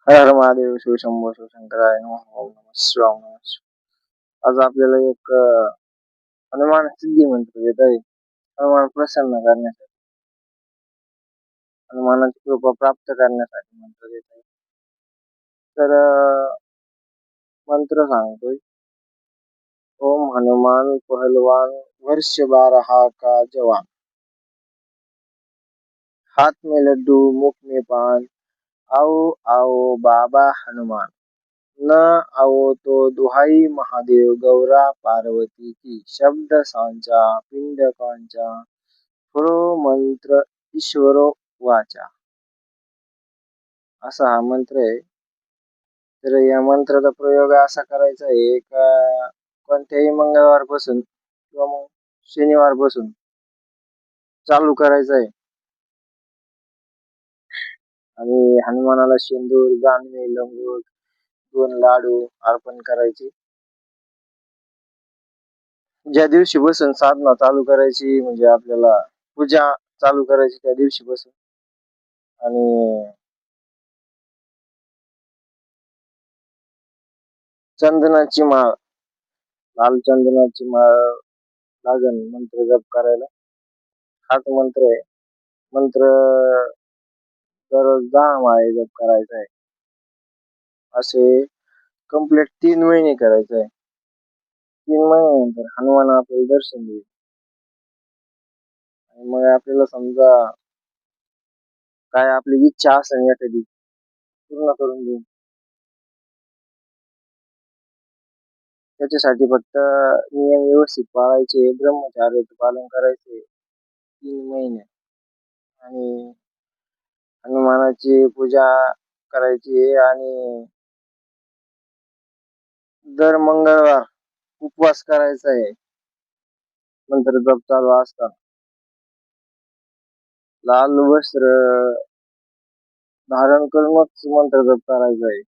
हर हर महादेव शिवशंभो शिवशंकराय नमः ओम नमः शिवाय नमः आज आपल्याला एक हनुमान सिद्धी मंत्र देत आहे. हनुमान प्रसन्न करण्यासाठी. हनुमानाची कृपा प्राप्त करण्यासाठी मंत्र देत आहे. तर मंत्र सांगतोय. ओम हनुमान पहलवान वर्ष बारहा का जवान। हात में लड्डू मुख में पान आओ आओ बाबा हनुमान। न आओ तो दुहाई महादेव गौरा पार्वती की शब्द सांचा पिंड कांचा। प्रो मंत्र ईश्वरो वाचा। असा हा मंत्र आहे. तर या मंत्राचा प्रयोग असा करायचा आहे का कोणत्याही मंगळवारपासून किंवा मग शनिवारपासून चालू करायचा आहे. आणि हनुमानाला शेंदूर गांधी लंगोट दोन लाडू अर्पण करायचे. ज्या दिवशी बसून साधना चालू करायची म्हणजे आपल्याला पूजा चालू करायची त्या दिवशी बसून. आणि चंदनाची माळ लाल चंदनाची माळ लागण मंत्र जप करायला. हाच मंत्र आहे. मंत्र दररोज दहा माळे जप करायचा आहे असे कंप्लीट तीन महिने करायचे आहे तीन महिन्यानंतर हनुमान आपल्याला दर्शन देईल. आणि मग आपल्याला समजा काय आपली इच्छा असेल एखादी पूर्ण करून देईल. त्याच्यासाठी फक्त नियम व्यवस्थित पाळायचे ब्रह्मचार्याचं पालन करायचे. तीन महिने. आणि हनुमानाची पूजा करायची आणि दर मंगळवार उपवास करायचा आहे. मंत्र जप चालू असताना लाल वस्त्र धारण करूनच मंत्र जप करायचा आहे.